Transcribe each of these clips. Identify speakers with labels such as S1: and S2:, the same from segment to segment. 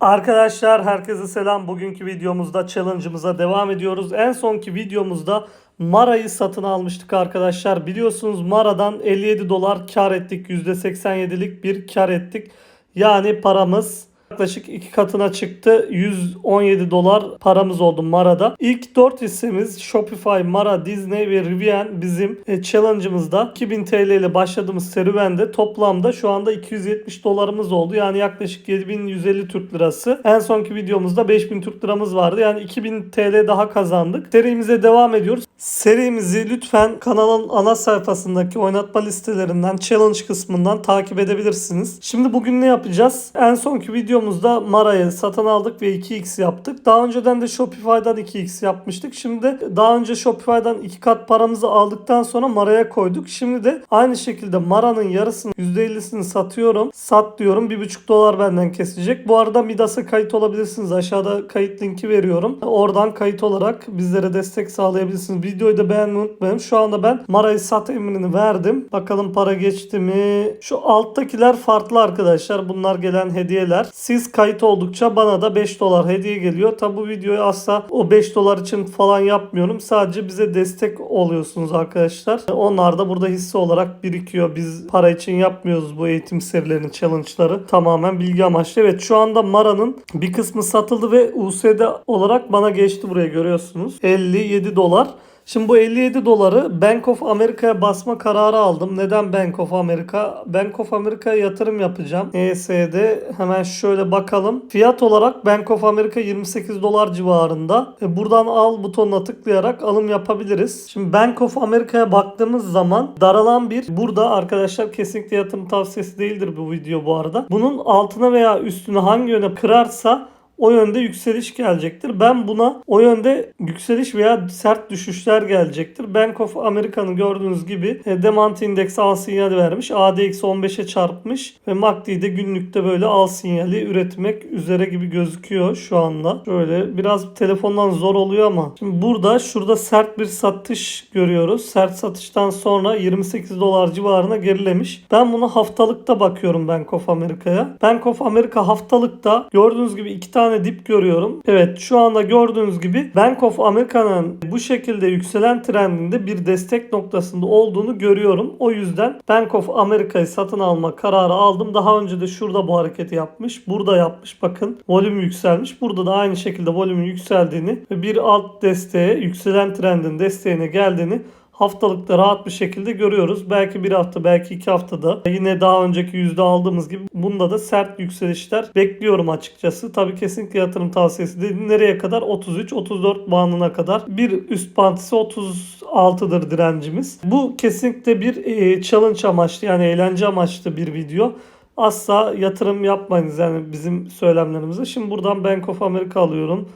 S1: Arkadaşlar herkese selam. Bugünkü videomuzda challenge'ımıza devam ediyoruz. En sonki videomuzda Mara'yı satın almıştık arkadaşlar. Biliyorsunuz Mara'dan 57 dolar kar ettik. %87'lik bir kar ettik. Yani paramız yaklaşık iki katına çıktı. 117 dolar paramız oldu Mara'da. İlk 4 hissemiz Shopify, Mara, Disney ve Rivian bizim e, challenge'ımızda 2000 TL ile başladığımız serüvende toplamda şu anda 270 dolarımız oldu. Yani yaklaşık 7150 Türk lirası. En sonki videomuzda 5000 Türk liramız vardı. Yani 2000 TL daha kazandık. Serimize devam ediyoruz. Serimizi lütfen kanalın ana sayfasındaki oynatma listelerinden challenge kısmından takip edebilirsiniz. Şimdi bugün ne yapacağız? En sonki videomuzda Mara'yı satın aldık ve 2x yaptık. Daha önceden de Shopify'dan 2x yapmıştık. Şimdi daha önce Shopify'dan 2 kat paramızı aldıktan sonra Mara'ya koyduk. Şimdi de aynı şekilde Mara'nın yarısını %50'sini satıyorum. Sat diyorum. 1,5 dolar benden kesecek. Bu arada Midas'a kayıt olabilirsiniz. Aşağıda kayıt linki veriyorum. Oradan kayıt olarak bizlere destek sağlayabilirsiniz. Videoyu da beğenmeyi unutmayın. Şu anda ben Mara'yı sat emrini verdim. Bakalım para geçti mi? Şu alttakiler farklı arkadaşlar. Bunlar gelen hediyeler. Siz kayıt oldukça bana da 5 dolar hediye geliyor. Tabi bu videoyu asla o 5 dolar için falan yapmıyorum. Sadece bize destek oluyorsunuz arkadaşlar. Onlar da burada hisse olarak birikiyor. Biz para için yapmıyoruz bu eğitim serilerini, challenge'ları. Tamamen bilgi amaçlı. Evet şu anda Mara'nın bir kısmı satıldı ve USD olarak bana geçti buraya görüyorsunuz. 57 dolar. Şimdi bu 57 doları Bank of America'ya basma kararı aldım. Neden Bank of America? Bank of America'ya yatırım yapacağım. ESD hemen şöyle bakalım. Fiyat olarak Bank of America 28 dolar civarında. E, buradan al butonuna tıklayarak alım yapabiliriz. Şimdi Bank of America'ya baktığımız zaman daralan bir burada arkadaşlar kesinlikle yatırım tavsiyesi değildir bu video bu arada. Bunun altına veya üstüne hangi yöne kırarsa o yönde yükseliş gelecektir. Ben buna o yönde yükseliş veya sert düşüşler gelecektir. Bank of America'nın gördüğünüz gibi e, Demant Index al sinyali vermiş. ADX 15'e çarpmış ve MACD de günlükte böyle al sinyali üretmek üzere gibi gözüküyor şu anda. Şöyle biraz telefondan zor oluyor ama. Şimdi burada şurada sert bir satış görüyoruz. Sert satıştan sonra 28 dolar civarına gerilemiş. Ben buna haftalıkta bakıyorum Bank of America'ya. Bank of America haftalıkta gördüğünüz gibi iki tane dip görüyorum. Evet şu anda gördüğünüz gibi Bank of America'nın bu şekilde yükselen trendinde bir destek noktasında olduğunu görüyorum. O yüzden Bank of America'yı satın alma kararı aldım. Daha önce de şurada bu hareketi yapmış. Burada yapmış. Bakın volüm yükselmiş. Burada da aynı şekilde volümün yükseldiğini ve bir alt desteğe yükselen trendin desteğine geldiğini haftalıkta rahat bir şekilde görüyoruz. Belki bir hafta belki iki haftada yine daha önceki yüzde aldığımız gibi bunda da sert yükselişler bekliyorum açıkçası. Tabii kesinlikle yatırım tavsiyesi değil. Nereye kadar? 33-34 bandına kadar. Bir üst bantısı 36'dır direncimiz. Bu kesinlikle bir e, challenge amaçlı yani eğlence amaçlı bir video. Asla yatırım yapmayınız yani bizim söylemlerimize. Şimdi buradan Bank of America alıyorum.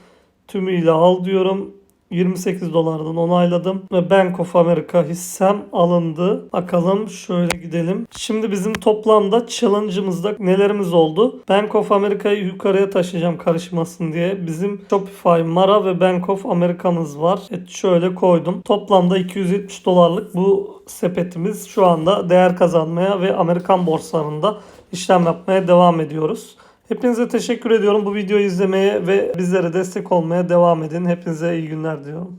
S1: Tümüyle al diyorum. 28 dolardan onayladım ve Bank of America hissem alındı. Bakalım şöyle gidelim. Şimdi bizim toplamda challenge'ımızda nelerimiz oldu? Bank of America'yı yukarıya taşıyacağım karışmasın diye. Bizim Shopify, Mara ve Bank of America'mız var. Evet şöyle koydum. Toplamda 270 dolarlık bu sepetimiz şu anda değer kazanmaya ve Amerikan borsalarında işlem yapmaya devam ediyoruz. Hepinize teşekkür ediyorum bu videoyu izlemeye ve bizlere destek olmaya devam edin. Hepinize iyi günler diliyorum.